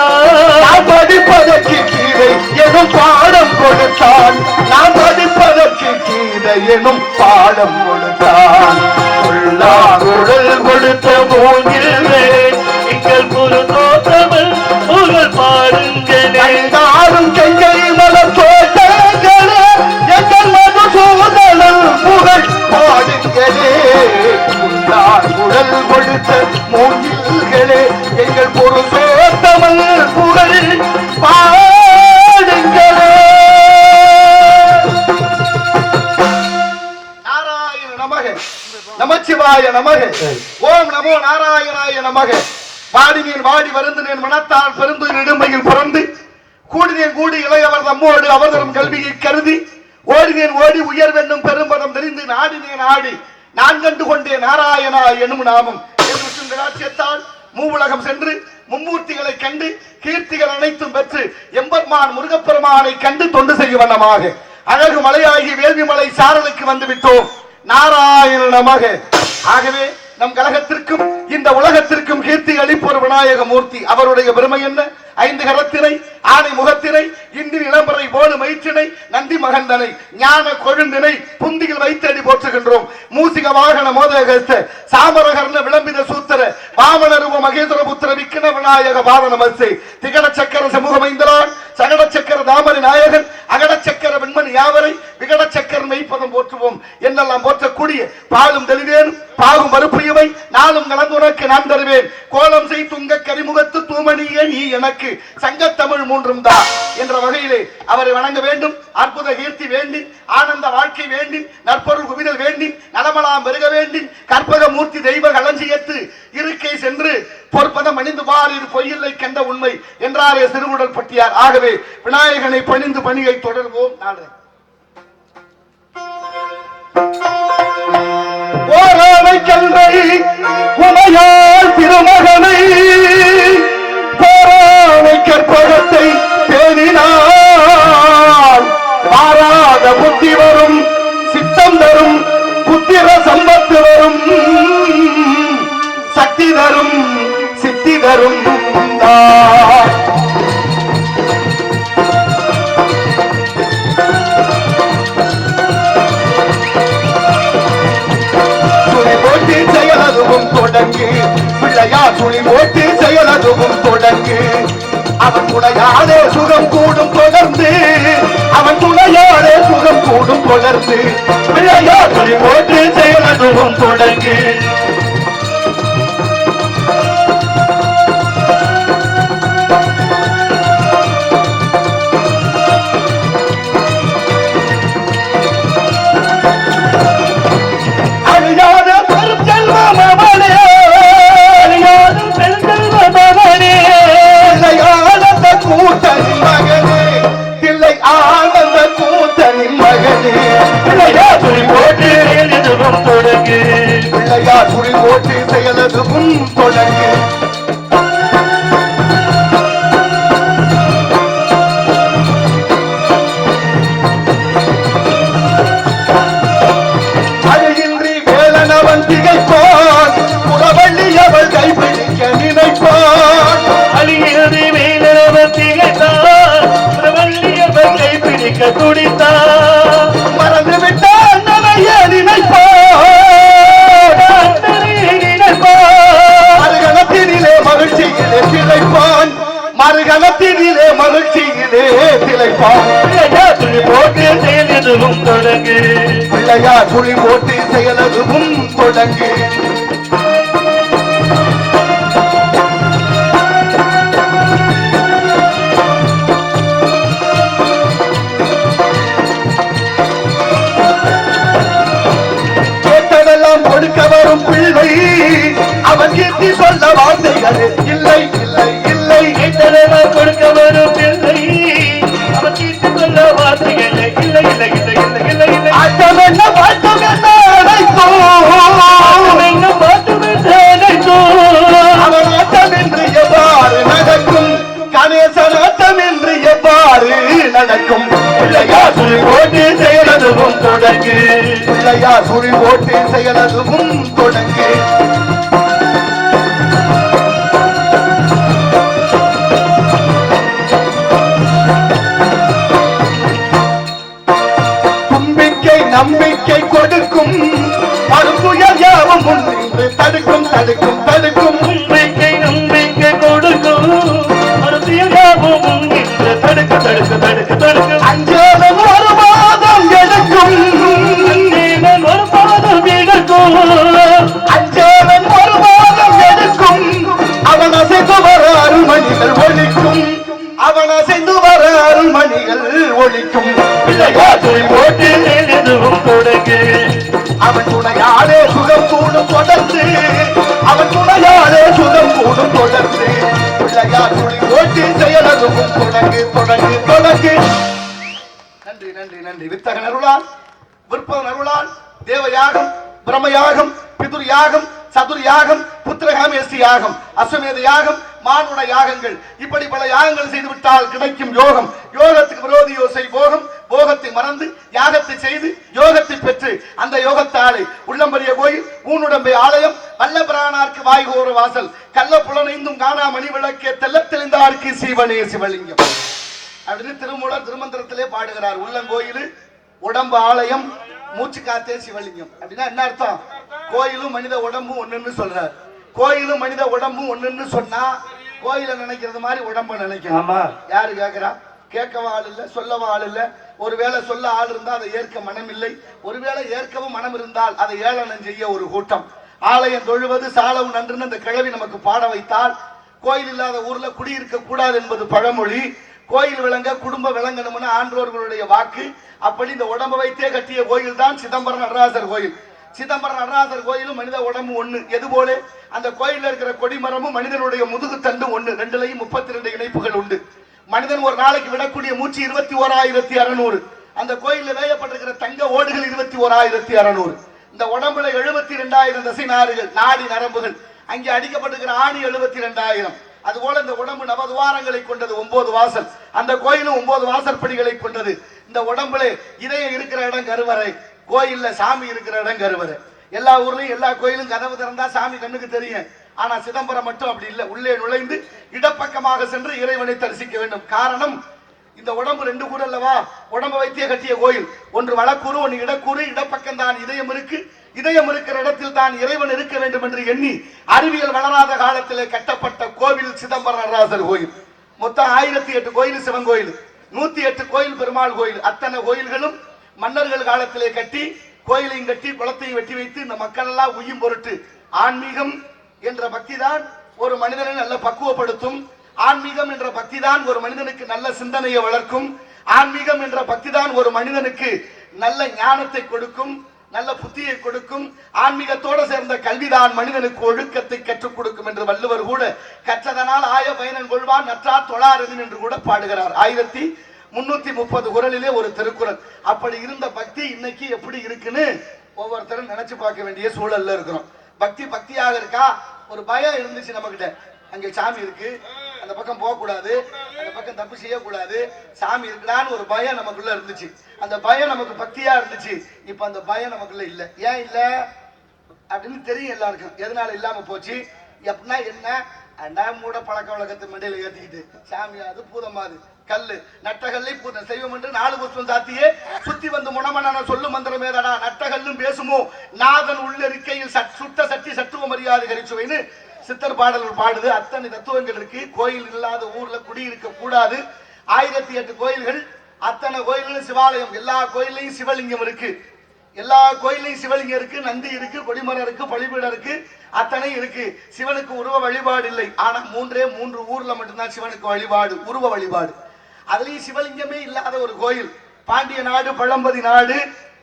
நான் நாம் படிப்பதற்கு கீழே எனும் பாடம் கொடுத்தான். நான் படிப்பதற்கு கீழே எனும் பாடம் கொடுத்தான். உள்ளாருடல் கொடுத்த மூங்கிலே எங்கள் குரு தோற்றமல் புகழ் பாருங்களே தாரும் கங்கை மலர் தோட்டங்களே எங்கள் மது மதுசூதனல் புகழ் பாடுங்களே. உள்ளார் உடல் கொடுத்த மூங்கில்களே எங்கள் பொருசோத்தமல் பாடுங்களே. நாராயண நமக. நமச்சிவாய நமக. ஓம் நமோ நாராயணாய நமக. வாடினேன் வாடி வருந்தினேன் மனத்தால் பெருந்து நெடுமையில் பிறந்து கூடினேன் கூடி இளையவர் தம்மோடு அவர்தரும் கல்வியை கருதி ஓடினேன் ஓடி உயர்வென்னும் பெரும்பதம் தெரிந்து நாடினேன் ஆடி நான் கண்டு கொண்டேன் நாராயணா எனும் நாமம். என்று விஷ்ணு மூவுலகம் சென்று மும்மூர்த்திகளை கண்டு கீர்த்திகள் அனைத்தும் பெற்று எம்பெருமான் முருகப்பெருமானை கண்டு தொண்டு செய்யும் வண்ணமாக அழகு மலையாகி வேள்வி மலை சாரலுக்கு வந்து விட்டோம். நாராயணமாக ஆகவே நம் கழகத்திற்கும் இந்த உலகத்திற்கும் கீர்த்தி அளிப்போர் விநாயக மூர்த்தி. அவருடைய பெருமை என்ன? ஐந்து கரத்தினை ஆணை முகத்தினை இந்தின் இளம்பரை போடு மயிற்றினை நந்தி மகந்தனை ஞான கொழுந்தினை புந்தியில் வைத்தடி போற்றுகின்றோம். மூசிக வாகன மோதகஸ்த சாமரகர்ண விளம்பித சூத்திர வாமன ரூப மகேந்திர புத்திர விக்கின விநாயக பாத நமஸ்தே திகட சக்கர சமூகமைந்தரான் சகட சக்கர தாமரை நாயகன் அகட சக்கர வெண்மணி யாவரை விகட சக்கர மெய்ப்பதம் போற்றுவோம். என்னெல்லாம் போற்றக்கூடிய பாலும் தெளிவேனும். பாகும் மறுப்புயவை நாளும் கலந்துனக்கு நான் தருவேன். கோலம் செய் துங்க கரிமுகத்து தூமணியே நீ எனக்கு. சங்கத்தமிழ் மூன்றும் தான் என்ற வகையிலே அவரை வணங்க வேண்டும். அற்புத கீர்த்தி வேண்டி ஆனந்த வாழ்க்கை வேண்டி நற்பொருள் குவிதல் வேண்டி நலமலாம் பெருக வேண்டி கற்பக மூர்த்தி தெய்வ களஞ்சியத்து இருக்கை சென்று பொற்பதம் அணிந்து பார் இது பொய்யில்லை கண்ட உண்மை என்றாரே சிறுகுடல் பட்டியார். ஆகவே விநாயகனை பணிந்து பணியை தொடர்வோம். நாளை. திருச்சந்தை உமையால் திருமகனை போராணை கற்பகத்தை தேடினாள் பாராத புத்தி வரும் சித்தம் தரும் புத்திர சம்பத்து வரும். சக்தி தரும் சித்தி தரும். தொடங்கு. பிள்ளையா துணி ஓட்டி செயலதுவும் தொடங்கு. அவன் துணையாலே சுகம் கூடும் தொடர்ந்து. அவன் துணையாலே சுகம் கூடும் தொடர்ந்து. பிள்ளையா துணி ஓட்டி செயலதுவும் தொடர்ந்து பிள்ளையா போட்டு செயலதுவும் தொடங்கு. கேட்டதெல்லாம் கொடுக்க வரும் பிள்ளை அவன் கீர்த்தி சொல்ல வார்த்தைகளே. செயலதுவும் தொடங்கு. பிள்ளையா சுழி போட்டு செயலதுவும் தொடங்கு. நம்பிக்கை நம்பிக்கை கொடுக்கும். மறுபுயல் யாவும் முன்னின்று தடுக்கும் தடுக்கும் தடுக்கும். தொடர்ந்து. அவன் துணையாலே சுகம் கூடும் தொடர்ந்து. பிள்ளையார் துணி போட்டு செயலதுவும் தொடங்கு தொடங்கு தொடங்கு நன்றி நன்றி நன்றி. வித்தகன் நருளால் விற்பவன் அருளால் தேவயாகம் பிரம்மயாகம் பிதுர் யாகம் சதுர் யாகம் புத்திரகாமேசி யாகம் அஸ்வமேத யாகம் மானுட யாகங்கள். இப்படி பல யாகங்கள் செய்துவிட்டால் கிடைக்கும் யோகம். யோகத்துக்கு விரோதி யோசை போகம். போகத்தை மறந்து யாகத்தை செய்து யோகத்தை பெற்று அந்த யோகத்தாலே உள்ளம்பரிய கோயில் ஊனுடம்பை ஆலயம் வல்ல பிராணார்க்கு வாய்கோர வாசல் கள்ள புலனைந்தும் காணா மணி விளக்கே தெல்ல தெளிந்தார்க்கு சிவனே சிவலிங்கம். அப்படின்னு திருமூலர் திருமந்திரத்திலே பாடுகிறார். உள்ளங்கோயில் உடம்பு ஆலயம் மூச்சு காத்தே சிவலிங்கம். அப்படின்னா என்ன அர்த்தம்? கோயிலும் மனித உடம்பும் ஒண்ணுன்னு சொல்றார். கோயிலும் மனித உடம்பும் ஒண்ணுன்னு சொன்னா கோயில நினைக்கிறது மாதிரி உடம்ப நினைக்கணும். யாரு கேக்குறா? கேட்கவா ஆள் இல்ல சொல்லவா ஆள் இல்ல. ஒருவேளை சொல்ல ஆள் இருந்தா அதை ஏற்க மனம் இல்லை ஒருவேளை ஏற்கவும் மனம் இருந்தால் அதை ஏளனம் செய்ய ஒரு கூட்டம். ஆலயம் தொழுவது சாலவும் நன்றுன்னு அந்த கிழவி நமக்கு பாட வைத்தால் கோயில் இல்லாத ஊர்ல குடியிருக்க கூடாது என்பது பழமொழி. கோயில் விளங்க குடும்ப விளங்கணும்னு ஆன்றோர்களுடைய வாக்கு. அப்படி இந்த உடம்பை வைத்தே கட்டிய கோயில் தான் சிதம்பரம் நடராசர் கோயில். சிதம்பரம் நடராசர் கோயிலும் மனித உடம்பு ஒண்ணு. எது போல? அந்த கோயில்ல இருக்கிற கொடிமரமும் மனிதனுடைய முதுகு தண்டு ஒண்ணு. ரெண்டுலையும் முப்பத்தி ரெண்டு இணைப்புகள் உண்டு. மனிதன் ஒரு நாளைக்கு விடக்கூடிய மூச்சு இருபத்தி ஓராயிரத்தி அறுநூறு. அந்த கோயிலில் வேயப்பட்டிருக்கிற தங்க ஓடுகள் இருபத்தி ஓராயிரத்தி அறுநூறு. இந்த உடம்புல எழுபத்தி ரெண்டாயிரம் தசை நாறுகள் நாடி நரம்புகள். அங்கே அடிக்கப்பட்டிருக்கிற ஆணி எழுபத்தி ரெண்டாயிரம் அதுபோல இந்த உடம்பு நவதுவாரங்களை கொண்டது ஒன்பது வாசல். அந்த கோயிலும் ஒன்பது வாசற்படிகளை கொண்டது. இந்த உடம்புல இதயம் இருக்கிற இடம் கருவறை. கோயில்ல சாமி இருக்கிற இடம் கருவறை. எல்லா ஊர்லயும் எல்லா கோயிலும் கதவு திறந்தா சாமி கண்ணுக்கு தெரியும். ஆனா சிதம்பரம் மட்டும் அப்படி இல்லை. உள்ளே நுழைந்து இடப்பக்கமாக சென்று இறைவனை தரிசிக்க வேண்டும். காரணம் இந்த உடம்பு ரெண்டு கூட அல்லவா? உடம்பு வைத்திய கட்டிய கோயில். ஒன்று வளக்கூறு ஒன்று இடக்கூறு. இடப்பக்கம் தான் இதயம் இருக்கு. இதயம் இருக்கிற இடத்தில் தான் இறைவன் இருக்க வேண்டும் என்று எண்ணி அறிவியல் வளராத காலத்திலே கட்டப்பட்ட கோவில் சிதம்பரம் நடராசர் கோயில். மொத்தம் ஆயிரத்தி எட்டு கோயில் சிவன் கோயில். நூத்தி எட்டு கோயில் பெருமாள் கோயில். அத்தனை கோயில்களும் மன்னர்கள் காலத்திலே கட்டி கோயிலையும் கட்டி குளத்தையும் வெட்டி வைத்து இந்த மக்கள் எல்லாம் உய்யும் பொருட்டு ஆன்மீகம் என்ற பக்தி தான் ஒரு மனிதனை நல்ல பக்குவப்படுத்தும் ஆன்மீகம் என்ற பக்தி தான் ஒரு மனிதனுக்கு நல்ல சிந்தனையை வளர்க்கும் ஆன்மீகம் என்ற பக்தி தான் ஒரு மனிதனுக்கு நல்ல ஞானத்தை கொடுக்கும் நல்ல புத்தியை கொடுக்கும் ஆன்மீகத்தோடு சேர்ந்த கல்விதான் மனிதனுக்கு ஒழுக்கத்தை கற்றுக் கொடுக்கும் என்று வள்ளுவர் கூட கற்றதனால் ஆய பயனன் கொள்வான் நற்றா தொழாரதின் என்று கூட பாடுகிறார். ஆயிரத்தி முன்னூத்தி முப்பது குரலிலே ஒரு திருக்குறள். அப்படி இருந்த பக்தி இன்னைக்கு எப்படி இருக்குன்னு ஒவ்வொருத்தரும் நினைச்சு பார்க்க வேண்டிய சூழல்ல இருக்கிறோம். பக்தி பக்தியாக இருக்கா? ஒரு பயம் இருந்துச்சு நம்மகிட்ட. அங்க சாமி இருக்கு. அந்த பக்கம் போக கூடாது அந்த பக்கம் தப்பு செய்யக்கூடாது. சாமி இருக்கலான்னு ஒரு பயம் நமக்குள்ள இருந்துச்சு. அந்த பயம் நமக்கு பக்தியா இருந்துச்சு. இப்ப அந்த பயம் நமக்குள்ள இல்ல. ஏன் இல்ல? அப்படின்னு தெரியும் எல்லாருக்கும். எதனால இல்லாம போச்சு? எப்படின்னா என்ன? அண்டா மூட பழக்க வழக்கத்தை மண்டையில ஏத்திக்கிட்டு சாமி அது பூதமாது கல்லு. நட்டகல்லை பூதம் செய்வோம் என்று நாலு புஷ்பம் சாத்தியே. சுத்தி வந்து முனமன சொல்லு மந்திரமேதடா. நட்டகல்லும் பேசுமோ? நாதன் உள்ளிருக்கையில் சட் சுட்ட சட்டி சத்துவ மரியாதை கரிச்சுவைன்னு சித்தர் பாடல்கள் பாடுது. அத்தனை தத்துவங்கள் இருக்கு. கோயில் இல்லாத ஊர்ல குடியிருக்க கூடாது. ஆயிரத்தி எட்டு கோயில்கள் அத்தனை கோயில்களும் சிவாலயம். எல்லா கோயிலையும் சிவலிங்கம் இருக்கு. எல்லா கோயிலையும் சிவலிங்கம் இருக்கு. நந்தி இருக்கு கொடிமரம் இருக்கு பழிபீடம் இருக்கு. அத்தனை இருக்கு. சிவனுக்கு உருவ வழிபாடு இல்லை. ஆனா மூன்றே மூன்று ஊர்ல மட்டும்தான் சிவனுக்கு வழிபாடு உருவ வழிபாடு. அதுலயும் சிவலிங்கமே இல்லாத ஒரு கோயில். பாண்டிய நாடு பழம்பதி நாடு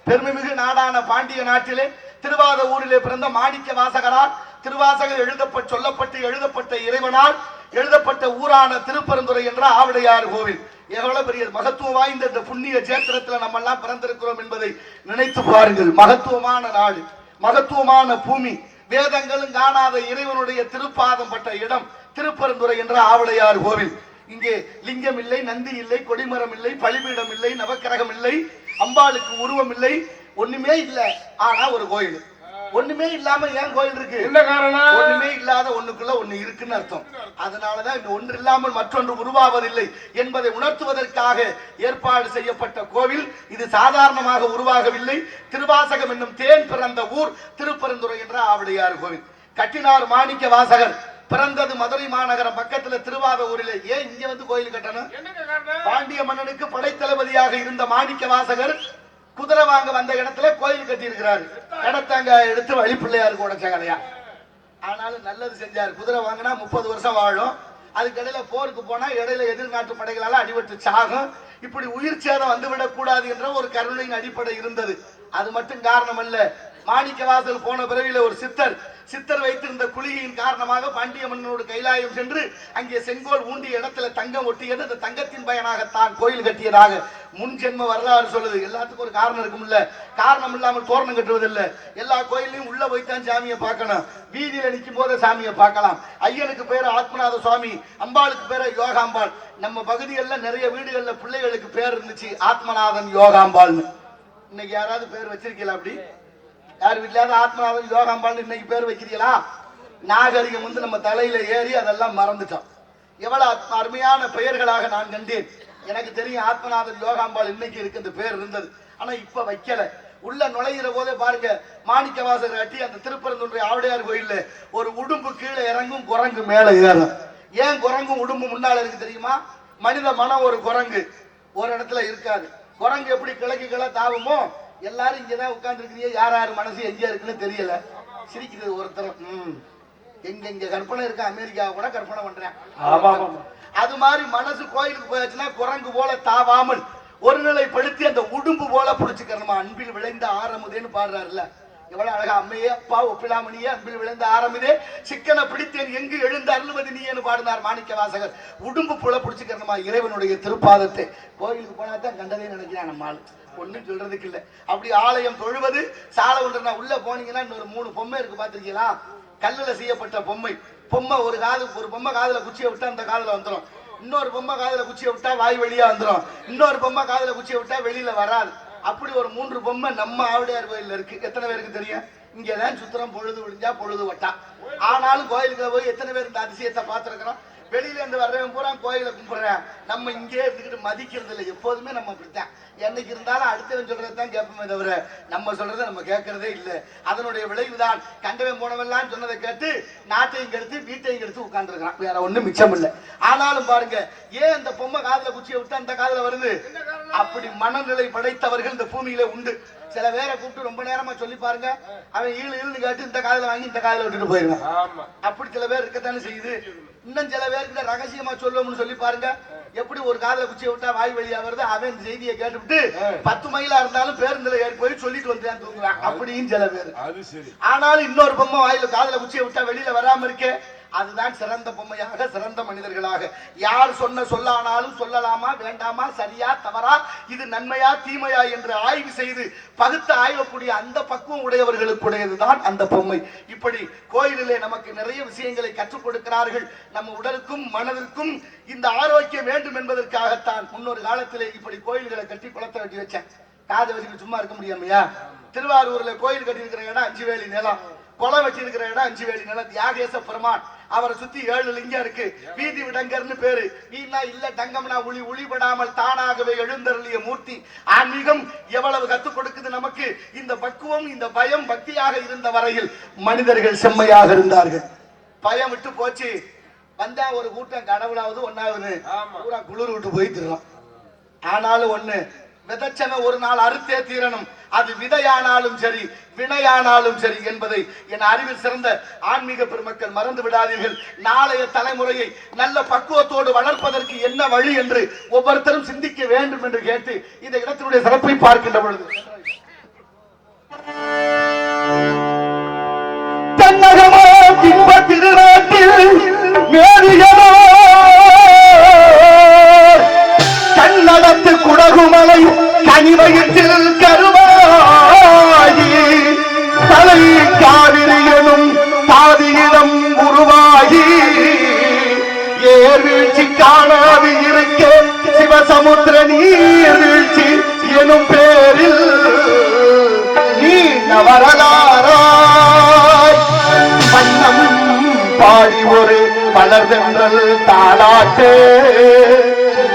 பெருமைமிகு நாடான பாண்டிய நாட்டிலே திருவாத ஊரிலே பிறந்த மாணிக்க வாசகரால் திருவாசகர் எழுதப்பட்டு சொல்லப்பட்டு எழுதப்பட்ட இறைவனால் எழுதப்பட்ட ஊரான திருப்பரந்துரை என்ற ஆவடையார் கோவில். எவ்வளவு பெரிய மகத்துவம் வாய்ந்த இந்த புண்ணிய சேத்திரத்துல நம்ம எல்லாம் பிறந்திருக்கிறோம் என்பதை நினைத்து பாருங்கள். மகத்துவமான நாடு மகத்துவமான பூமி வேதங்களும் காணாத இறைவனுடைய திருப்பாதம் பட்ட இடம் திருப்பரந்துரை என்ற ஆவடையார் கோவில். இங்கே லிங்கம் இல்லை நந்தி இல்லை கொடிமரம் இல்லை பலிபீடம் இல்லை நவக்கிரகம் இல்லை அம்பாளுக்கு உருவம் இல்லை ஒண்ணுமே இல்ல. ஆனா ஒரு கோயில். ஒண்ணுமே இல்லாம ஏன் கோயில் இருக்கு? என்ன காரணம்? ஒண்ணுமே இல்லாத ஒண்ணுக்குள்ள ஒண்ணு இருக்குன்னு அர்த்தம். அதனாலதான் இந்த ஒன்று இல்லாமல் மற்றொன்று உருவாவதில்லை என்பதை உணர்த்துவதற்காக ஏற்பாடு செய்யப்பட்ட கோவில் இது சாதாரணமாக உருவாகவில்லை. திருவாசகம் என்னும் தேன் பிறந்த ஊர் திருப்பரந்துரை என்ற ஆவுடையார் கோவில். கட்டினார் மாணிக்க வாசகர். பிறந்தது மதுரை மாநகரம் பக்கத்துல திருவாத ஊரிலே ஏன் இங்க வந்து கோயில் கட்டணும்? பாண்டிய மன்னனுக்கு படைத்தளபதியாக இருந்த மாணிக்க வாசகர் குதிரை வாங்க வந்த இடத்துல கோயில் கட்டி இருக்கிறாரு இடத்தாங்க எடுத்து வழிப்பிள்ளையாருக்கு உடைச்சாங்களையா ஆனாலும் நல்லது செஞ்சாரு. குதிரை வாங்கினா முப்பது வருஷம் வாழும். அதுக்கு இடையில போருக்கு போனா இடையில எதிர்நாட்டு படைகளால அடிபட்டு சாகும். இப்படி உயிர் சேதம் வந்துவிடக் கூடாது என்ற ஒரு கருணையின் அடிப்படை இருந்தது. அது மட்டும் காரணம் அல்ல மாணிக்கவாசல் போன பிறவியில ஒரு சித்தர் சித்தர் வைத்திருந்த குளிகையின் காரணமாக பாண்டிய மன்னனோடு கைலாயம் சென்று அங்கே செங்கோல் ஊண்டிய இடத்துல தங்கம் ஒட்டியது. அந்த தங்கத்தின் பயனாகத்தான் கோயில் கட்டியதாக முன் ஜென்ம வரலாறு சொல்லுது. எல்லாத்துக்கும் ஒரு காரணம் இருக்கும்ல. காரணம் இல்லாமல் தோரணம் கட்டுவதில்லை. எல்லா கோயிலையும் உள்ள போய்த்தான் சாமியை பார்க்கணும். வீதியில நிற்கும் போது சாமியை பார்க்கலாம். ஐயனுக்கு பேர் ஆத்மநாத சுவாமி அம்பாளுக்கு பேர் யோகாம்பாள். நம்ம பகுதிகளில் நிறைய வீடுகளில் பிள்ளைகளுக்கு பேர் இருந்துச்சு ஆத்மநாதன் யோகாம்பாள்னு. இன்னைக்கு யாராவது பேர் வச்சிருக்கீங்களா அப்படி? யார் வீட்லயாவது ஆத்மநாதன் யோகாம்பாள்னு இன்னைக்கு பேர் வைக்கிறீங்களா? நாகரிகம் வந்து நம்ம தலையில ஏறி அதெல்லாம் மறந்துட்டோம். எவ்வளவு அருமையான பெயர்களாக நான் கண்டேன். எனக்கு தெரியும் ஆத்மநாதன் யோகாம்பாள் இன்னைக்கு இருக்கு அந்த பேர் இருந்தது. ஆனா இப்ப வைக்கல. உள்ள நுழையிற போதே பாருங்க மாணிக்கவாசர் கட்டி அந்த திருப்பரங்குன்றை ஆவுடையார் கோயில்ல ஒரு உடும்பு கீழே இறங்கும் குரங்கு மேல ஏறும். ஏன் குரங்கும் உடும்பு முன்னால இருக்கு தெரியுமா? மனித மனம் ஒரு குரங்கு. ஒரு இடத்துல இருக்காது. குரங்கு எப்படி கிழக்கு கிளை தாவுமோ எல்லாரும் இங்கதான் உட்கார்ந்து இருக்கிறீங்க யார் யார் மனசு எங்க இருக்குன்னு தெரியல. சிரிக்கிறது ஒருத்தர் ம் எங்க இங்க கற்பனை இருக்க? அமெரிக்காவை கூட கற்பனை பண்றேன். அது மாதிரி மனசு கோயிலுக்கு போயாச்சுன்னா குரங்கு போல தாவாமல் ஒருநிலைப்படுத்தி அந்த உடும்பு போல புடிச்சுக்கணுமா? அன்பில் விளைந்த ஆரமுதேன்னு பாடுறாருல்ல. எவ்வளவு அழகா அம்மையே அப்பா ஒப்பிலாமணியே அன்பில் விளைந்த ஆரமுதே சிக்கனை பிடித்தேன் எங்கு எழுந்த அருள்மதி நீன்னு பாடினார் மாணிக்க வாசகர். உடும்பு போல புடிச்சுக்கணுமா? இறைவனுடைய திருப்பாதத்தை. கோயிலுக்கு போனா தான் கண்டதே நினைக்கிறான் நம்ம பொண்ணு சொல்றதுக்கு இல்ல. அப்படி ஆலயம் தொழுவது சாலை ஒன்றுனா உள்ள போனீங்கன்னா இன்னொரு மூணு பொம்மை இருக்கு பாத்திருக்கீங்களா கல்லுல செய்யப்பட்ட பொம்மை. பொம்மை ஒரு காது ஒரு பொம்மை காதுல குச்சியை விட்டா அந்த காதுல வந்துடும் இன்னொரு பொம்மை காதுல குச்சியை விட்டா வாய் வெளியா வந்துடும் இன்னொரு பொம்மை காதுல குச்சியை விட்டா வெளியில வராது. அப்படி ஒரு மூன்று பொம்மை நம்ம ஆவுடையார் கோயில்ல இருக்கு. எத்தனை பேருக்கு தெரியும்? இங்கதான் சுத்திரம் பொழுது விழிஞ்சா பொழுது வட்டா. ஆனாலும் கோயிலுக்கு போய் எத்தனை பேர் இந்த அதிசயத்தை பார்த்திருக்கிறோம்? வெளியில இருந்து வர்றவன் பூரா கோயில கும்பிடுறேன். நம்ம இங்கே இருந்துக்கிட்டு மதிக்கிறது இல்லை. எப்போதுமே நம்ம அப்படித்தான். என்னைக்கு இருந்தாலும் அடுத்தவன் சொல்றது தான் கேட்போமே தவிர நம்ம சொல்றதை நம்ம கேட்கறதே இல்லை. அதனுடைய விளைவுதான் கண்டவன் போனவெல்லாம் சொன்னதை கேட்டு நாட்டையும் கெடுத்து வீட்டையும் கெடுத்து உட்கார்ந்துருக்கான் வேற ஒண்ணும் மிச்சம் இல்லை. ஆனாலும் பாருங்க ஏன் இந்த பொம்மை காதுல குச்சியை விட்டு அந்த காதுல வருது? அப்படி மனநிலை படைத்தவர்கள் இந்த பூமியில உண்டு. சில பேரை கூப்பிட்டு ரொம்ப நேரமா சொல்லி பாருங்க. அவன் ஈழு ஈழுன்னு கேட்டு இந்த காதுல வாங்கி இந்த காதுல விட்டுட்டு போயிருவான். அப்படி சில பேர் இருக்கத்தானே செய்யுது. இன்னும் சில பேருக்கு ரகசியமா சொல்லுவோம்னு சொல்லி பாருங்க. எப்படி ஒரு காதுல குச்சியை விட்டா வாய் வழியா வருது? அவன் இந்த செய்தியை கேட்டுவிட்டு பத்து மைலா இருந்தாலும் பேருந்துல ஏறி போய் சொல்லிட்டு வந்து தூங்குவான் அப்படின்னு சில பேர். ஆனாலும் இன்னொரு பொம்மை வாயில காதுல குச்சியை விட்டா வெளியில வராம இருக்கே. அதுதான் சிறந்த பொம்மையாக சிறந்த மனிதர்களாக. யார் சொன்ன சொல்லானாலும் சொல்லலாமா வேண்டாமா சரியா தவறா இது நன்மையா தீமையா என்று ஆய்வு செய்து பகுத்து ஆய்வக்கூடிய அந்த பக்குவம் உடையவர்களுக்குடையதுதான் அந்த பொம்மை. இப்படி கோயிலிலே நமக்கு நிறைய விஷயங்களை கற்றுக் கொடுக்கிறார்கள். நம்ம உடலுக்கும் மனதிற்கும் இந்த ஆரோக்கியம் வேண்டும் என்பதற்காகத்தான் முன்னொரு காலத்திலே இப்படி கோயில்களை கட்டி குளத்தை வெட்டி வச்சேன். காதை வச்சுட்டு சும்மா இருக்க முடியாமையா திருவாரூர்ல கோயில் கட்டி இருக்கிற இடம் அஞ்சு வேலி நிலம். குளம் வச்சிருக்கிற இடம் அஞ்சு வேலி நிலம். தியாகேச பெருமான் அவரை சுத்தி ஏழு லிங்கம் இருக்கு. வீதி விடங்கர்னு பேரு. வீணா இல்ல தங்கம்னா உளி ஒளிபடாமல் தானாகவே எழுந்தருளிய மூர்த்தி. ஆன்மீகம் எவ்வளவு கத்துக் கொடுக்குது நமக்கு? இந்த பக்குவம் இந்த பயம் பக்தியாக இருந்த வரையில் மனிதர்கள் செம்மையாக இருந்தார்கள். பயம் விட்டு போச்சு. வந்தா ஒரு கூட்டம் கடவுளாவது ஒன்னாவது. பூரா குளிர் விட்டு போயிட்டு ஆனாலும் ஒண்ணு விதைச்சவன் ஒரு நாள் அறுத்தே தீரணும். அது விதையானாலும் சரி வினையானாலும் சரி என்பதை என் அறிவில் சிறந்த ஆன்மீக பெருமக்கள் மறந்து விடாதீர்கள். நாளைய தலைமுறையை நல்ல பக்குவத்தோடு வளர்ப்பதற்கு என்ன வழி என்று ஒவ்வொருத்தரும் சிந்திக்க வேண்டும் என்று கேட்டு இந்த இடத்தினுடைய சிறப்பை பார்க்கின்ற பொழுது. தென்னகமோ இன்ப திருநாட்டில் மேரியதோ கண்ணடத்து குடகுமலை கனிவயிற்றில் கருவாகி தலை காவிரியனும் தாதியிடம் உருவாகி ஏர் காணாது இருக்க சிவசமுத்திர நீர்வீழ்ச்சி எனும் பேரில். நீ நவரலாராய் வண்ணம் பாடி ஒரு வளர்தென்றல் தாளாட்டே.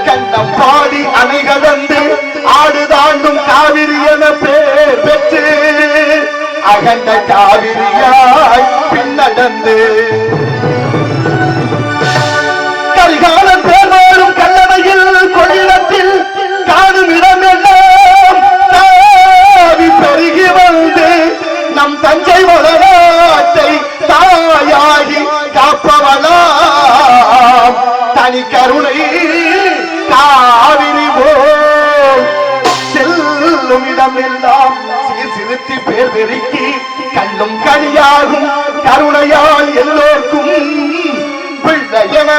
கண்டம் பாடி அணை கடந்து ஆடு தாண்டும் காவிரி என பேர் பெற்று அகண்ட காவிரியாய்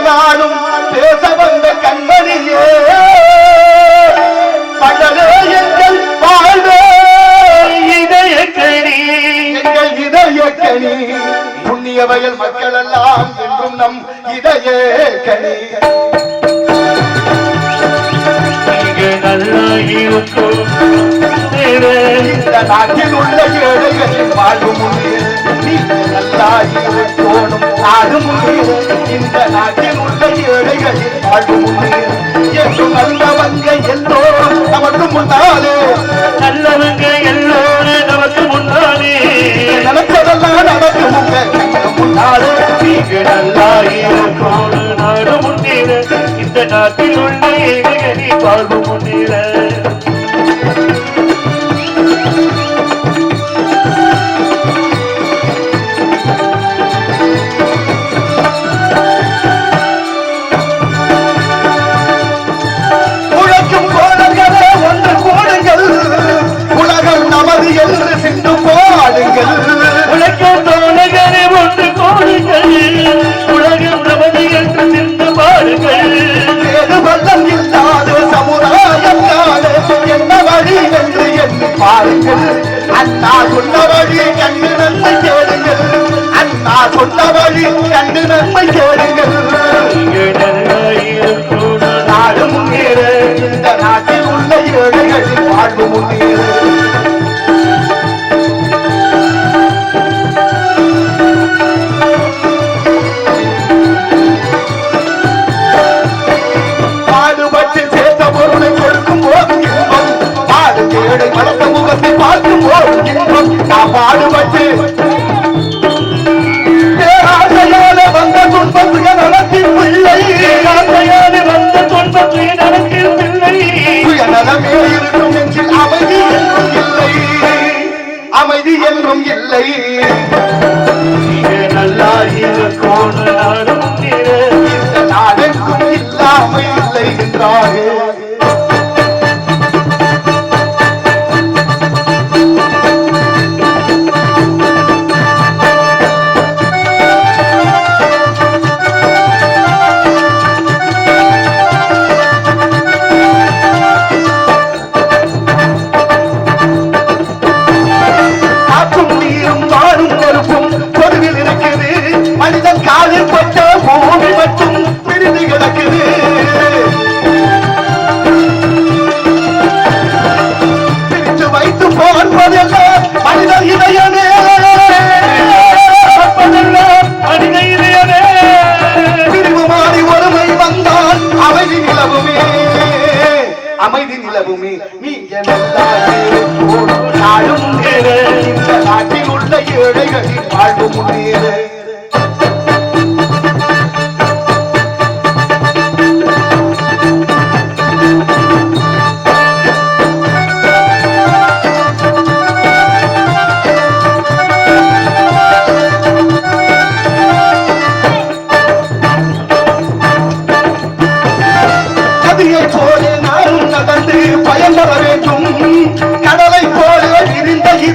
நானும் பேச வந்த கண்மணியே. மகளே எங்கள் வாழ்வே. இதயக்கணி எங்கள் இதய கனி புண்ணிய வயல் மக்கள் எல்லாம் என்றும் நம் இதய நல்லா இருக்கும். இந்த நாட்டில் உள்ள ஏழைகளின் வாழ்வு முன்னே. நீங்கள் நல்லாயிருக்கோணும் நாடு முன்னே இந்த நாட்டில் உள்ள ஏழைகளின் வாழ்வு முன்னே என்றும் நல்லவங்க எல்லோரும் நமக்கு முன்னாலே நல்லவங்க எல்லோரும் நமக்கு முன்னாலே நினைச்சதெல்லாம் நமக்கு முன்னாலே நாடு இந்த நாட்டில் உள்ள வாழ்வு பாருங்கள். அண்ணா சொன்ன வழி கண்டு நன்மை கேளுங்கள். அண்ணா சொன்ன வழி கண்டு நன்மை கேளுங்கள். நாடு முன்னேற. இந்த நாட்டில் உள்ள ஏழைகளின் வாழ்வு முன்னேற.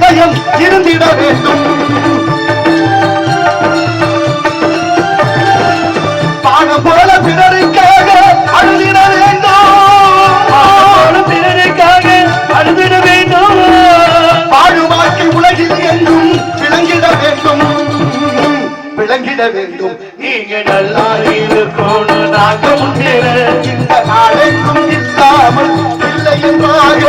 நிச்சயம் இருந்திட வேண்டும். பாடம் போல பிறருக்காக அழுதிட வேண்டும். பாடம் பிறருக்காக அழுதிட வேண்டும். பாடுவாக்கி உலகில் என்றும் விளங்கிட வேண்டும். விளங்கிட வேண்டும். நீங்க நல்லா இருக்கணும் நாங்கள் இந்த நாளைக்கும் இல்லாமல் இல்லை என்றாக